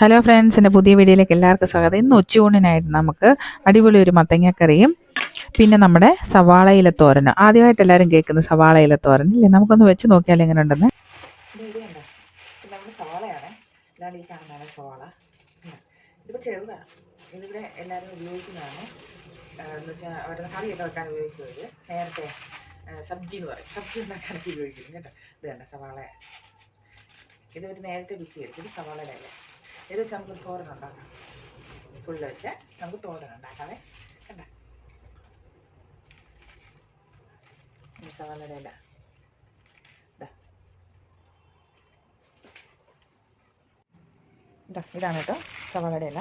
Hello friends എന്റെ പുതിയ വീഡിയോയിലേക്ക് എല്ലാവർക്കും സ്വാഗതം. ഇന്ന് ഉച്ചയൂണിനായിട്ട് നമുക്ക് അടിപൊളി ഒരു മത്തങ്ങക്കറിയും പിന്നെ നമ്മുടെ സവാള ഇലത്തോരനും ആദ്യമായിട്ട് എല്ലാവരും കേൾക്കുന്നത് സവാള തോരൻ ഇല്ലേ? നമുക്കൊന്ന് വെച്ച് നോക്കിയാൽ എങ്ങനെ ഉണ്ടെന്ന് സവാളയാണ്. ഇതാണ് ഈ സവാള. അവരുടെ നേരത്തെ എന്ന് ഇത് സവാള. ഒരു നേരത്തെ മിക്സ് എടുത്തിട്ട് സവാളയുടെ ഇല. ഇത് വെച്ച് നമുക്ക് തോരൻ ഉണ്ടാക്കാം. ഫുള്ള് വെച്ച് നമുക്ക് തോരൻ ഉണ്ടാക്കാവേ. കണ്ട? ഇതാണ് കേട്ടോ സവാളയുടെ ഇല.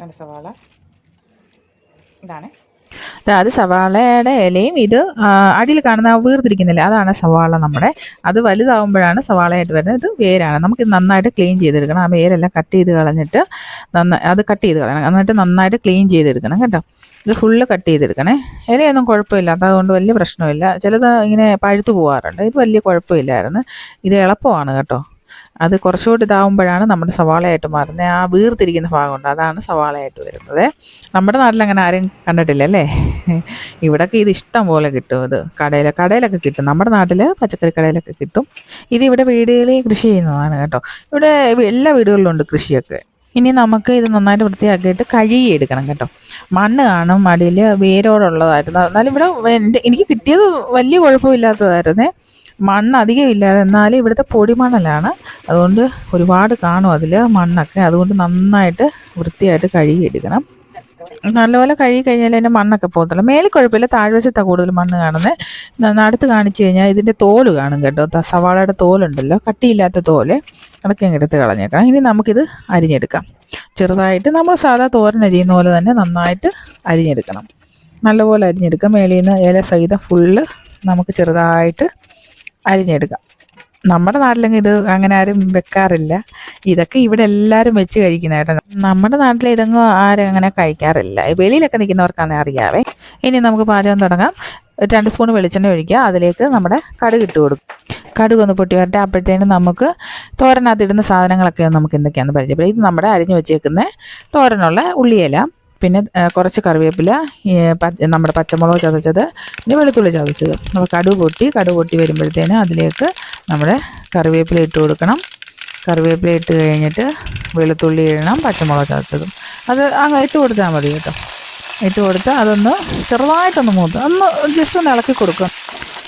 നല്ല സവാള. ഇതാണ്. അത് സവാളയുടെ ഇലയും ഇത് അടിയിൽ കാണുന്ന ആ വീർതിരിക്കുന്നില്ല അതാണ് സവാള നമ്മുടെ. അത് വലുതാവുമ്പോഴാണ് സവാളയായിട്ട് വരുന്നത്. ഇത് വേരാണ്. നമുക്ക് നന്നായിട്ട് ക്ലീൻ ചെയ്തെടുക്കണം. ആ വേരെല്ലാം കട്ട് ചെയ്ത് കളഞ്ഞിട്ട് നന്നായി അത് കട്ട് ചെയ്ത് കളയണം. എന്നിട്ട് നന്നായിട്ട് ക്ലീൻ ചെയ്തെടുക്കണം കേട്ടോ. ഇത് ഫുള്ള് കട്ട് ചെയ്തെടുക്കണേ. ഇലയൊന്നും കുഴപ്പമില്ല. അതുകൊണ്ട് വലിയ പ്രശ്നമില്ല. ചിലത് ഇങ്ങനെ പഴുത്തു പോകാറുണ്ട് ഇത് വലിയ കുഴപ്പമില്ലായിരുന്നു. ഇത് എളുപ്പമാണ് കേട്ടോ. അത് കുറച്ചുകൂടി ഇതാവുമ്പോഴാണ് നമ്മുടെ സവാളയായിട്ട് മാറുന്നത്. ആ വീർത്തിരിക്കുന്ന ഭാഗമുണ്ട്. അതാണ് സവാളയായിട്ട് വരുന്നത്. നമ്മുടെ നാട്ടിൽ അങ്ങനെ ആരും കണ്ടിട്ടില്ല അല്ലേ ഇവിടൊക്കെ ഇത് ഇഷ്ടം പോലെ കിട്ടും ഇത്. കടയിൽ കടയിലൊക്കെ കിട്ടും. നമ്മുടെ നാട്ടിൽ പച്ചക്കറി കടയിലൊക്കെ കിട്ടും. ഇത് ഇവിടെ വീടുകളിൽ കൃഷി ചെയ്യുന്നതാണ് കേട്ടോ. ഇവിടെ എല്ലാ വീടുകളിലും ഉണ്ട് കൃഷിയൊക്കെ. ഇനി നമുക്ക് ഇത് നന്നായിട്ട് വൃത്തിയാക്കിയിട്ട് കഴുകിയെടുക്കണം കേട്ടോ. മണ്ണ് കാണും മടിയിൽ വേരോടുള്ളതായിരുന്നു എന്നാലും ഇവിടെ എനിക്ക് കിട്ടിയത് വലിയ കുഴപ്പമില്ലാത്തതായിരുന്നേ. മണ്ണ് അധികം ഇല്ലായിരുന്നു എന്നാലും ഇവിടുത്തെ പൊടിമണലാണ്. അതുകൊണ്ട് ഒരുപാട് കാണും അതിൽ മണ്ണൊക്കെ. അതുകൊണ്ട് നന്നായിട്ട് വൃത്തിയായിട്ട് കഴുകിയെടുക്കണം. നല്ലപോലെ കഴുകി കഴിഞ്ഞാൽ അതിന്റെ മണ്ണൊക്കെ പോകത്തുള്ളൂ. മേലിൽ കുഴപ്പമില്ല താഴ്വശത്താണ് കൂടുതൽ മണ്ണ് കാണുന്നത് അടുത്ത് കാണിച്ചു കഴിഞ്ഞാൽ ഇതിന്റെ തോൽ കാണും കേട്ടോ. സവാളയുടെ തോലുണ്ടല്ലോ കട്ടിയില്ലാത്ത തോൽ. അതൊക്കെ എടുത്ത് കളഞ്ഞേക്കണം. ഇനി നമുക്കിത് അരിഞ്ഞെടുക്കാം. ചെറുതായിട്ട് നമ്മൾ സാധാ തോരൻ അരിയുന്ന പോലെ തന്നെ നന്നായിട്ട് അരിഞ്ഞെടുക്കണം. നല്ലപോലെ അരിഞ്ഞെടുക്കാം. മേലിൽ നിന്ന് ഇല സഹിതം ഫുള്ള് നമുക്ക് ചെറുതായിട്ട് അരിഞ്ഞെടുക്കാം. നമ്മുടെ നാട്ടിലെങ്കിൽ ഇത് അങ്ങനെ ആരും വെക്കാറില്ല. ഇതൊക്കെ ഇവിടെ എല്ലാവരും വെച്ച് കഴിക്കുന്ന കേട്ടോ. നമ്മുടെ നാട്ടിൽ ഇതൊന്നും ആരും അങ്ങനെ കഴിക്കാറില്ല. വെളിയിലൊക്കെ നിൽക്കുന്നവർക്കാണെ അറിയാവേ. ഇനി നമുക്ക് പാചകം തുടങ്ങാം. രണ്ട് സ്പൂൺ വെളിച്ചെണ്ണ ഒഴിക്കുക. അതിലേക്ക് നമ്മുടെ കടുക് ഇട്ട് കൊടുക്കും. കടുക് ഒന്ന് പൊട്ടി വരട്ടെ. അപ്പോഴത്തേനും നമുക്ക് തോരനകത്ത് ഇടുന്ന സാധനങ്ങളൊക്കെ നമുക്ക് എന്തൊക്കെയാണെന്ന് പരിചയപ്പെടും. ഇത് നമ്മുടെ അരിഞ്ഞു വെച്ചേക്കുന്ന തോരനുള്ള ഉള്ളിയില പിന്നെ കുറച്ച് കറിവേപ്പില നമ്മുടെ പച്ചമുളക് ചതച്ചത് പിന്നെ വെളുത്തുള്ളി ചതച്ചത്. നമ്മൾ കടുക് പൊട്ടി കടുക് പൊട്ടി വരുമ്പോഴത്തേന് അതിലേക്ക് നമ്മുടെ കറിവേപ്പില ഇട്ട് കൊടുക്കണം. കറിവേപ്പില ഇട്ട് കഴിഞ്ഞിട്ട് വെളുത്തുള്ളി ഇടണം പച്ചമുളക് ചതച്ചതും. അത് അങ്ങ് ഇട്ട് കൊടുത്താൽ മതി കേട്ടോ. ഇട്ട് കൊടുത്ത് അതൊന്ന് ചെറുതായിട്ടൊന്ന് മൂത്ത് ഒന്ന് ജസ്റ്റ് ഒന്ന് ഇളക്കി കൊടുക്കും.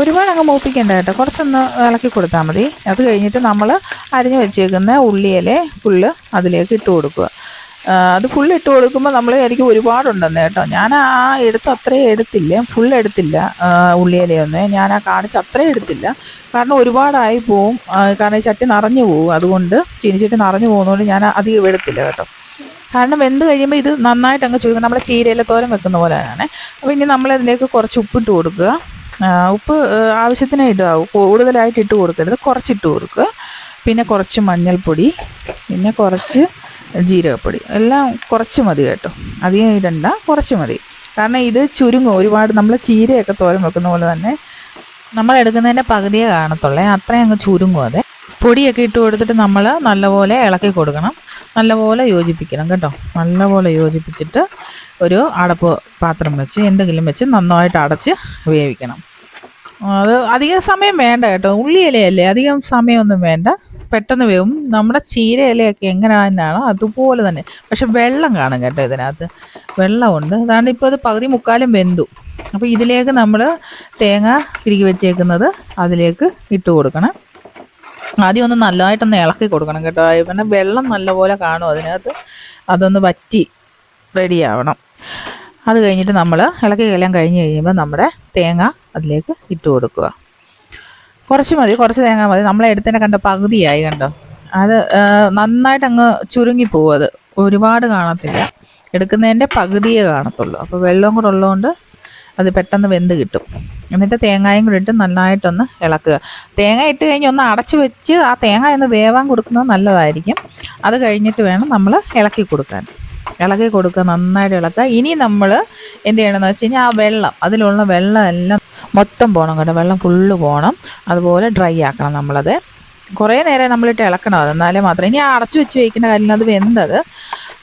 ഒരുപാട് അങ്ങ് മൂപ്പിക്കേണ്ട കേട്ടോ. കുറച്ചൊന്ന് ഇളക്കി കൊടുത്താൽ മതി. അത് കഴിഞ്ഞിട്ട് നമ്മൾ അരിഞ്ഞ് വെച്ചേക്കുന്ന ഉള്ളിയിലെ ഫുള്ള് അതിലേക്ക് ഇട്ട് കൊടുക്കുക. അത് ഫുൾ ഇട്ട് കൊടുക്കുമ്പോൾ നമ്മൾ എനിക്ക് ഒരുപാടുണ്ടെന്ന് കേട്ടോ. ഞാൻ ആ എടുത്ത് അത്രയും എടുത്തില്ല. ഫുൾ എടുത്തില്ല ഉള്ളിയിലയൊന്ന് ഞാൻ ആ കാണിച്ച് അത്രയും എടുത്തില്ല. കാരണം ഒരുപാടായി പോവും. കാരണം ഈ ചട്ടി നിറഞ്ഞു പോവും. അതുകൊണ്ട് ചീനിച്ചട്ടി നിറഞ്ഞു പോകുന്നതുകൊണ്ട് ഞാൻ അധികം എടുത്തില്ല കേട്ടോ. കാരണം വെന്ത് കഴിയുമ്പോൾ ഇത് നന്നായിട്ട് അങ്ങ് ചുരുങ്ങും. നമ്മളെ ചീരയിലെ തോരം വെക്കുന്ന പോലെയാണ് അപ്പോൾ ഇനി നമ്മളതിലേക്ക് കുറച്ച് ഉപ്പിട്ട് കൊടുക്കുക. ഉപ്പ് ആവശ്യത്തിന് ഇടുക. കൂടുതലായിട്ട് ഇട്ട് കൊടുക്കരുത്. കുറച്ചിട്ട് കൊടുക്കുക. പിന്നെ കുറച്ച് മഞ്ഞൾപ്പൊടി. പിന്നെ കുറച്ച് ജീരകപ്പൊടി. എല്ലാം കുറച്ച് മതി കേട്ടോ. അധികം ഇടണ്ട കുറച്ച് മതി. കാരണം ഇത് ചുരുങ്ങും. ഒരുപാട് നമ്മൾ ചീരയൊക്കെ തോരൻ വെക്കുന്ന പോലെ തന്നെ നമ്മൾ എടുക്കുന്നതിന്റെ പകുതിയെ കാണത്തുള്ളേ. അത്രയും അങ്ങ് ചുരുങ്ങും അതെ. പൊടിയൊക്കെ ഇട്ട് കൊടുത്തിട്ട് നമ്മൾ നല്ലപോലെ ഇളക്കി കൊടുക്കണം. നല്ലപോലെ യോജിപ്പിക്കണം കേട്ടോ. നല്ലപോലെ യോജിപ്പിച്ചിട്ട് ഒരു അടപ്പ് പാത്രം വെച്ച് എന്തെങ്കിലും വെച്ച് നന്നായിട്ട് അടച്ച് വേവിക്കണം. അത് അധികം സമയം വേണ്ട കേട്ടോ. ഉള്ളിയിലയല്ലേ അധികം സമയമൊന്നും വേണ്ട. പെട്ടെന്ന് വേവും. നമ്മുടെ ചീര ഇലയൊക്കെ എങ്ങനെ തന്നെയാണോ അതുപോലെ തന്നെ. പക്ഷെ വെള്ളം കാണും കേട്ടോ ഇതിനകത്ത്. വെള്ളമുണ്ട്. അതാണ് ഇപ്പോൾ അത് പകുതി മുക്കാലും വെന്തു. അപ്പോൾ ഇതിലേക്ക് നമ്മൾ തേങ്ങ തിരികെ വെച്ചേക്കുന്നത് അതിലേക്ക് ഇട്ട് കൊടുക്കണം. ആദ്യം ഒന്ന് നല്ലതായിട്ടൊന്ന് ഇളക്കി കൊടുക്കണം കേട്ടോ. പിന്നെ വെള്ളം നല്ലപോലെ കാണും അതിനകത്ത്. അതൊന്ന് വറ്റി റെഡിയാവണം അത് കഴിഞ്ഞിട്ട് നമ്മൾ ഇളക്കി കളയാൻ കഴിഞ്ഞ് കഴിയുമ്പോൾ നമ്മുടെ തേങ്ങ അതിലേക്ക് ഇട്ട് കൊടുക്കുക. കുറച്ച് മതി കുറച്ച് തേങ്ങ മതി. നമ്മളെ എടുത്തതിനെ കണ്ട പകുതിയായി കണ്ടോ? അത് നന്നായിട്ട് അങ്ങ് ചുരുങ്ങിപ്പോവും അത്. ഒരുപാട് കാണത്തില്ല. എടുക്കുന്നതിന്റെ പകുതിയേ കാണത്തുള്ളൂ. അപ്പോൾ വെള്ളവും കൂടെ ഉള്ളതുകൊണ്ട് അത് പെട്ടെന്ന് വെന്ത് കിട്ടും. എന്നിട്ട് തേങ്ങായും കൂടി ഇട്ട് നന്നായിട്ടൊന്ന് ഇളക്കുക. തേങ്ങ ഇട്ട് കഴിഞ്ഞ് ഒന്ന് അടച്ച് വെച്ച് ആ തേങ്ങ ഒന്ന് വേവാൻ കൊടുക്കുന്നത് നല്ലതായിരിക്കും. അത് കഴിഞ്ഞിട്ട് വേണം നമ്മൾ ഇളക്കി കൊടുക്കാൻ. ഇളക്കി കൊടുക്കുക നന്നായിട്ട് ഇളക്കുക. ഇനി നമ്മൾ എന്ത് ചെയ്യണമെന്ന് വെച്ച് കഴിഞ്ഞാൽ ആ വെള്ളം അതിലുള്ള വെള്ളം എല്ലാം മൊത്തം പോകണം കേട്ടോ. വെള്ളം ഫുള്ള് പോകണം അതുപോലെ ഡ്രൈ ആക്കണം നമ്മളത്. കുറേ നേരം നമ്മളിട്ട് ഇളക്കണം അത്. എന്നാലേ മാത്രം. ഇനി അടച്ചു വെച്ച് വയ്ക്കേണ്ട കാര്യം അത് വെന്തത്.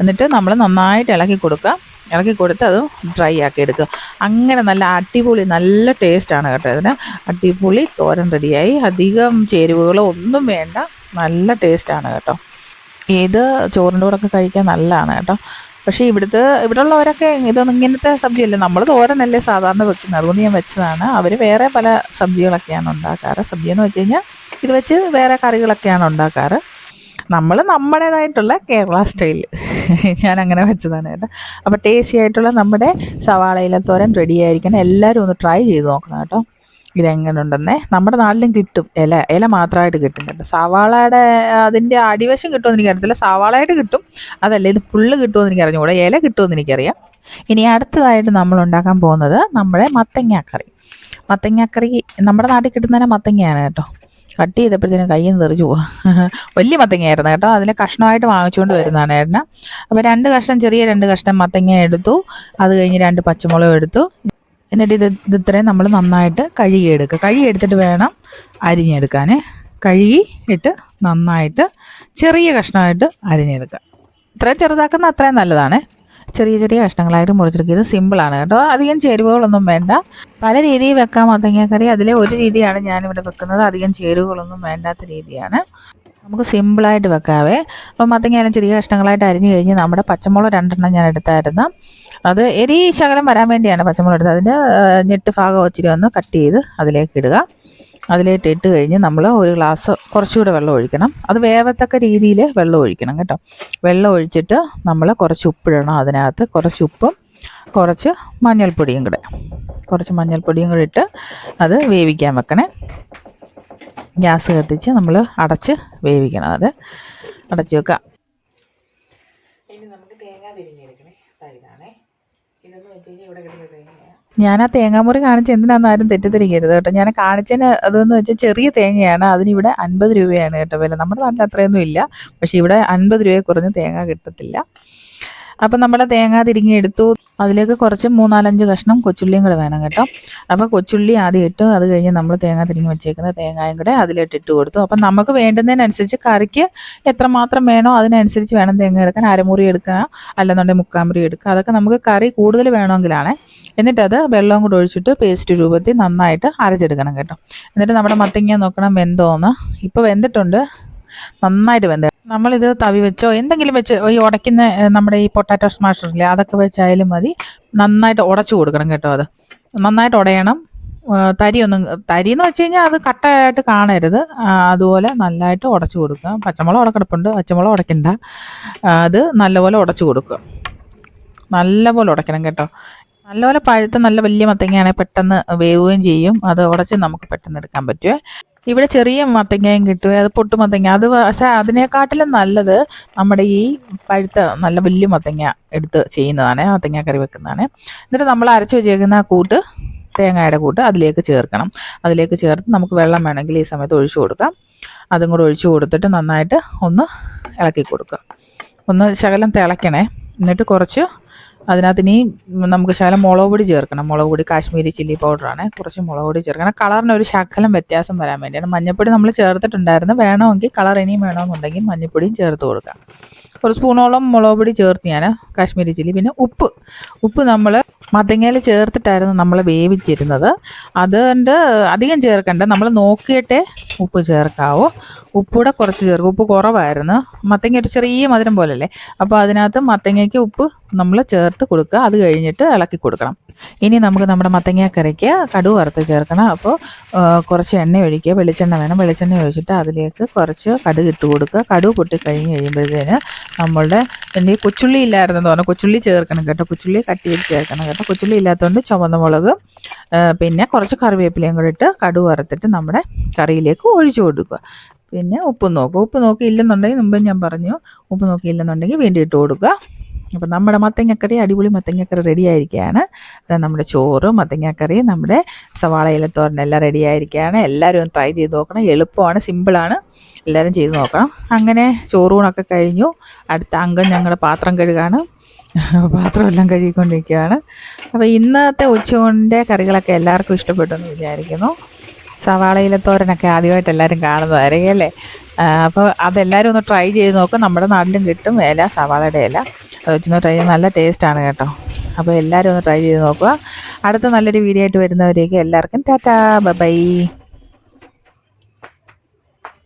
എന്നിട്ട് നമ്മൾ നന്നായിട്ട് ഇളക്കി കൊടുക്കുക. ഇളക്കി കൊടുത്ത് അത് ഡ്രൈ ആക്കി എടുക്കുക. അങ്ങനെ നല്ല അടിപൊളി നല്ല ടേസ്റ്റാണ് കേട്ടോ ഇതിന്. അടിപൊളി തോരൻ റെഡിയായി. അധികം ചേരുവകളോ ഒന്നും വേണ്ട. നല്ല ടേസ്റ്റാണ് കേട്ടോ. ഏത് ചോറിന്റെ കൂടെ ഒക്കെ കഴിക്കാൻ നല്ലതാണ് കേട്ടോ. പക്ഷേ ഇവിടുത്തെ ഇവിടെ ഉള്ളവരൊക്കെ ഇതൊന്നും ഇങ്ങനത്തെ സബ്ജിയല്ലേ. നമ്മൾ തോരനല്ലേ സാധാരണ വെക്കുന്നത്. അതുകൊണ്ട് ഞാൻ വെച്ചതാണ്. അവർ വേറെ പല സബ്ജികളൊക്കെയാണ് ഉണ്ടാക്കാറ്. സബ്ജി എന്ന് വെച്ച് കഴിഞ്ഞാൽ ഇത് വെച്ച് വേറെ കറികളൊക്കെയാണ് ഉണ്ടാക്കാറ്. നമ്മൾ നമ്മുടേതായിട്ടുള്ള കേരള സ്റ്റൈൽ ഞാൻ അങ്ങനെ വെച്ചതാണ് കേട്ടോ. അപ്പോൾ ടേസ്റ്റി ആയിട്ടുള്ള നമ്മുടെ സവാളയിലെ തോരൻ റെഡി ആയിരിക്കണം. എല്ലാവരും ഒന്ന് ട്രൈ ചെയ്ത് നോക്കണം കേട്ടോ. ഇതെങ്ങനെ ഉണ്ടെന്നേ നമ്മുടെ നാട്ടിലും കിട്ടും. ഇല ഇല മാത്രമായിട്ട് കിട്ടും കേട്ടോ സവാളയുടെ അതിന്റെ അടിവശം കിട്ടുമെന്ന് എനിക്കറിയത്തില്ല. സവാളയായിട്ട് കിട്ടും. അതല്ല ഇത് ഫുള്ള് കിട്ടുമെന്ന് എനിക്ക് അറിഞ്ഞുകൂടെ ഇല കിട്ടുമെന്ന് എനിക്കറിയാം. ഇനി അടുത്തതായിട്ട് നമ്മൾ ഉണ്ടാക്കാൻ പോകുന്നത് നമ്മുടെ മത്തങ്ങാക്കറി. മത്തങ്ങാക്കറി നമ്മുടെ നാട്ടിൽ കിട്ടുന്നതിനെ മത്തങ്ങയാണ് കേട്ടോ. കട്ട് ചെയ്തപ്പോഴത്തേനും കയ്യിൽ നിന്ന് തെറിച്ചു പോവാ. വലിയ മത്തങ്ങയായിരുന്നു കേട്ടോ. അതിനെ കഷ്ണമായിട്ട് വാങ്ങിച്ചുകൊണ്ട് വരുന്നതാണ് ഏട്ടന. അപ്പോൾ രണ്ട് കഷ്ണം ചെറിയ രണ്ട് കഷ്ണം മത്തങ്ങ എടുത്തു. അത് കഴിഞ്ഞ് രണ്ട് പച്ചമുളകും എടുത്തു. എന്നിട്ട് ഇത് ഇത് ഇത്രയും നമ്മൾ നന്നായിട്ട് കഴുകി എടുത്തിട്ട് വേണം അരിഞ്ഞെടുക്കാൻ കഴുകി ഇട്ട് നന്നായിട്ട് ചെറിയ കഷ്ണമായിട്ട് അരിഞ്ഞെടുക്കുക ഇത്രയും ചെറുതാക്കുന്ന അത്രയും നല്ലതാണ്. ചെറിയ ചെറിയ കഷ്ണങ്ങളായിട്ട് മുറിച്ചെടുക്കുക. ഇത് സിമ്പിളാണ് കേട്ടോ. അധികം ചേരുവകളൊന്നും വേണ്ട. പല രീതിയിൽ വെക്കാം. മത്തങ്ങക്കറി അതിലെ ഒരു രീതിയാണ് ഞാനിവിടെ വെക്കുന്നത്. അധികം ചേരുവകളൊന്നും വേണ്ടാത്ത രീതിയാണ്. നമുക്ക് സിമ്പിളായിട്ട് വെക്കാവേ. അപ്പോൾ മത്തങ്ങ ചെറിയ കഷ്ണങ്ങളായിട്ട് അരിഞ്ഞു കഴിഞ്ഞ് നമ്മുടെ പച്ചമുളക് രണ്ടെണ്ണം ഞാൻ എടുത്തായിരുന്നു. അത് എരി ശകലം വരാൻ വേണ്ടിയാണ് പച്ചമുളക് എടുത്തത് അതിന്റെ ഞെട്ട് ഭാഗം ഇച്ചിരി ഒന്ന് കട്ട് ചെയ്ത് അതിലേക്ക് ഇടുക. അതിലേക്ക് ഇട്ട് കഴിഞ്ഞ് നമ്മൾ ഒരു ഗ്ലാസ് കുറച്ചുകൂടെ വെള്ളം ഒഴിക്കണം. അത് വേവത്തക്ക രീതിയിൽ വെള്ളം ഒഴിക്കണം കേട്ടോ. വെള്ളം ഒഴിച്ചിട്ട് നമ്മൾ കുറച്ച് ഉപ്പിടണം അതിനകത്ത്. കുറച്ച് ഉപ്പും കുറച്ച് മഞ്ഞൾപ്പൊടിയും കൂടെ. കുറച്ച് മഞ്ഞൾപ്പൊടിയും കൂടെ ഇട്ട് അത് വേവിക്കാൻ വെക്കണേ. ഗ്യാസ് കത്തിച്ച് നമ്മൾ അടച്ച് വേവിക്കണം അത്. അടച്ച് വെക്കുക ഇനി നമുക്ക് തേങ്ങ തിരിഞ്ഞെടുക്കണേ. ഇതാണേ. ഞാൻ ആ തേങ്ങാമുറി കാണിച്ച് എന്തിനാന്ന് ആരും തെറ്റിദ്ധരിക്കരുത് കേട്ടോ. ഞാൻ കാണിച്ചതിന് അതെന്ന് വെച്ചാൽ ചെറിയ തേങ്ങയാണ്. അതിനിവിടെ അൻപത് രൂപയാണ് കേട്ടോ വില. നമ്മുടെ നാട്ടിൽ അത്രയൊന്നും ഇല്ല. പക്ഷെ ഇവിടെ അൻപത് രൂപയെ കുറഞ്ഞ് തേങ്ങ കിട്ടത്തില്ല. അപ്പം നമ്മുടെ തേങ്ങ തിരിങ്ങി എടുത്തു. അതിലേക്ക് കുറച്ച് മൂന്നാലഞ്ച് കഷ്ണം കൊച്ചുള്ളിയും കൂടെ വേണം കേട്ടോ. അപ്പോൾ കൊച്ചുള്ളി ആദ്യം ഇട്ട് അത് കഴിഞ്ഞ് നമ്മൾ തേങ്ങ തിരിങ്ങി വെച്ചേക്കുന്ന തേങ്ങയും കൂടെ അതിലിട്ട് ഇട്ട് കൊടുത്തു. അപ്പം നമുക്ക് വേണ്ടുന്നതിനനുസരിച്ച് കറിക്ക് എത്രമാത്രം വേണോ അതിനനുസരിച്ച് വേണം തേങ്ങ എടുക്കാൻ. അരമുറി എടുക്കുക അല്ലെന്നുണ്ടെങ്കിൽ മുക്കാമുറി എടുക്കുക. അതൊക്കെ നമുക്ക് കറി കൂടുതൽ വേണമെങ്കിലാണ്. അത് വെള്ളവും കൂടെ ഒഴിച്ചിട്ട് പേസ്റ്റ് രൂപത്തിൽ നന്നായിട്ട് അരച്ചെടുക്കണം കേട്ടോ. എന്നിട്ട് നമ്മുടെ മത്തങ്ങ നോക്കണം വെന്തോന്ന്. ഇപ്പോൾ വെന്തിട്ടുണ്ട്. നന്നായിട്ട് വെന്ത് നമ്മളിത് തവി വെച്ചോ എന്തെങ്കിലും വെച്ച് ഈ ഉടയ്ക്കുന്ന നമ്മുടെ ഈ പൊട്ടാറ്റോ സ്മാഷർ ഇല്ലേ അതൊക്കെ വെച്ചായാലും മതി. നന്നായിട്ട് ഉടച്ചു കൊടുക്കണം കേട്ടോ അത്. നന്നായിട്ട് ഉടയണം. തരിയൊന്നും തരി എന്ന് വെച്ച് കഴിഞ്ഞാൽ അത് കട്ടയായിട്ട് കാണരുത്. അതുപോലെ നല്ലതായിട്ട് ഉടച്ചു കൊടുക്കുക. പച്ചമുളക് ഉടക്കിടപ്പുണ്ട് പച്ചമുളക് ഉടയ്ക്കണ്ട. അത് നല്ലപോലെ ഉടച്ചു കൊടുക്കുക. നല്ലപോലെ ഉടയ്ക്കണം കേട്ടോ. നല്ലപോലെ പഴുത്ത നല്ല വലിയ മത്തങ്ങയാണെങ്കിൽ പെട്ടെന്ന് വേവുകയും ചെയ്യും. അത് ഉടച്ച് നമുക്ക് പെട്ടെന്ന് എടുക്കാൻ പറ്റുമേ ഇവിടെ ചെറിയ മത്തങ്ങയും കിട്ടും അത് പൊട്ടു മത്തങ്ങ. അത് പക്ഷെ അതിനെക്കാട്ടിലും നല്ലത് നമ്മുടെ ഈ പഴുത്ത നല്ല വലിയ മത്തങ്ങ എടുത്ത് ചെയ്യുന്നതാണ് മത്തങ്ങ കറി വെക്കുന്നതാണ്. എന്നിട്ട് നമ്മൾ അരച്ച് വെച്ചേക്കുന്ന കൂട്ട് തേങ്ങയുടെ കൂട്ട് അതിലേക്ക് ചേർക്കണം. അതിലേക്ക് ചേർത്ത് നമുക്ക് വെള്ളം വേണമെങ്കിൽ ഈ സമയത്ത് ഒഴിച്ചു കൊടുക്കാം. അതും കൂടെ ഒഴിച്ചു കൊടുത്തിട്ട് നന്നായിട്ട് ഒന്ന് ഇളക്കി കൊടുക്കുക. ഒന്ന് ശകലം തിളയ്ക്കണേ. എന്നിട്ട് കുറച്ച് അതിനകത്ത് ഇനി നമുക്ക് ശകലം മുളക് പൊടി ചേർക്കണം. മുളക് പൊടി കാശ്മീരി ചില്ലി പൗഡറാണ്. കുറച്ച് മുളക് പൊടി ചേർക്കണം. കളറിന് ഒരു ശകലം വ്യത്യാസം വരാൻ വേണ്ടിയാണ്. മഞ്ഞൾപ്പൊടി നമ്മൾ ചേർത്തിട്ടുണ്ടായിരുന്നു. വേണമെങ്കിൽ കളർ ഇനിയും വേണമെന്നുണ്ടെങ്കിൽ മഞ്ഞൾപ്പൊടിയും ചേർത്ത് കൊടുക്കാം. ഒരു സ്പൂണോളം മുളക് പൊടി ചേർത്ത് ഞാൻ കാശ്മീരി ചില്ലി പിന്നെ ഉപ്പ്. ഉപ്പ് നമ്മൾ മത്തങ്ങയിൽ ചേർത്തിട്ടായിരുന്നു നമ്മൾ വേവിച്ചിരുന്നത്. അതുകൊണ്ട് അധികം ചേർക്കണ്ട. നമ്മൾ നോക്കിയിട്ടേ ഉപ്പ് ചേർക്കാവൂ. ഉപ്പൂടെ കുറച്ച് ചേർക്കും. ഉപ്പ് കുറവായിരുന്നു. മത്തങ്ങ ഒരു ചെറിയ മധുരം പോലല്ലേ? അപ്പോൾ അതിനകത്ത് മത്തങ്ങയ്ക്ക് ഉപ്പ് നമ്മൾ ചേർത്ത് കൊടുക്കുക. അത് കഴിഞ്ഞിട്ട് ഇളക്കി കൊടുക്കണം. ഇനി നമുക്ക് നമ്മുടെ മത്തങ്ങാക്കറിക്ക് കറിക്ക് കടുവ് വറുത്ത് ചേർക്കണം. അപ്പോൾ കുറച്ച് എണ്ണ ഒഴിക്കുക. വെളിച്ചെണ്ണ വേണം. വെളിച്ചെണ്ണ ഒഴിച്ചിട്ട് അതിലേക്ക് കുറച്ച് കടുക് ഇട്ട് കൊടുക്കുക. കടുവ് പൊട്ടി കഴിഞ്ഞ് കഴിയുമ്പോഴത്തേന് നമ്മളുടെ എന്റെ കൊച്ചുള്ളി ഇല്ലായിരുന്നെന്ന് തോന്നുന്നു. കൊച്ചുള്ളി ചേർക്കണം കേട്ടോ. കൊച്ചുള്ളി കട്ടി ചെയ്ത് ചേർക്കണം കേട്ടോ. കൊച്ചുള്ളി ഇല്ലാത്തതുകൊണ്ട് ചുവന്ന മുളക് പിന്നെ കുറച്ച് കറിവേപ്പിലയും കൂടി ഇട്ട് കടുവ് വറുത്തിട്ട് നമ്മുടെ കറിയിലേക്ക് ഒഴിച്ചു കൊടുക്കുക. പിന്നെ ഉപ്പ് നോക്കുക. ഉപ്പ് നോക്കി ഇല്ലെന്നുണ്ടെങ്കിൽ മുമ്പ് ഞാൻ പറഞ്ഞു. ഉപ്പ് നോക്കി ഇല്ലെന്നുണ്ടെങ്കിൽ വീണ്ടും ഇട്ട് കൊടുക്കുക. അപ്പം നമ്മുടെ മത്തങ്ങക്കറി അടിപൊളി മത്തങ്ങക്കറി റെഡി ആയിരിക്കുകയാണ് നമ്മുടെ ചോറ് മത്തങ്ങക്കറി നമ്മുടെ സവാള ഇലത്തോരൻ എല്ലാം റെഡി ആയിരിക്കുകയാണ് എല്ലാവരും ഒന്ന് ട്രൈ ചെയ്ത് നോക്കണം. എളുപ്പമാണ് സിമ്പിളാണ് എല്ലാവരും ചെയ്ത് നോക്കണം. അങ്ങനെ ചോറൂണൊക്കെ കഴിഞ്ഞു. അടുത്ത അംഗം ഞങ്ങളുടെ പാത്രം കഴുകാണ്. പാത്രമെല്ലാം കഴുകിക്കൊണ്ടിരിക്കുകയാണ്. അപ്പോൾ ഇന്നത്തെ ഉച്ചയൂണിന്റെ കറികളൊക്കെ എല്ലാവർക്കും ഇഷ്ടപ്പെട്ടെന്ന് വിചാരിക്കുന്നു. സവാളയിലെ തോരനൊക്കെ ആദ്യമായിട്ട് എല്ലാവരും കാണുന്നതായിരിക്കും അല്ലേ? അപ്പോൾ അതെല്ലാവരും ഒന്ന് ട്രൈ ചെയ്ത് നോക്കും. നമ്മുടെ നാട്ടിലും കിട്ടും ഇല സവാളയുടെ ഇല വെച്ചൊന്ന് ട്രൈ ചെയ്ത് നല്ല ടേസ്റ്റാണ് കേട്ടോ. അപ്പോൾ എല്ലാവരും ഒന്ന് ട്രൈ ചെയ്ത് നോക്കുക. അടുത്ത നല്ലൊരു വീഡിയോ ആയിട്ട് വരുന്നവരേക്ക് എല്ലാവർക്കും ടാറ്റാ. ബൈ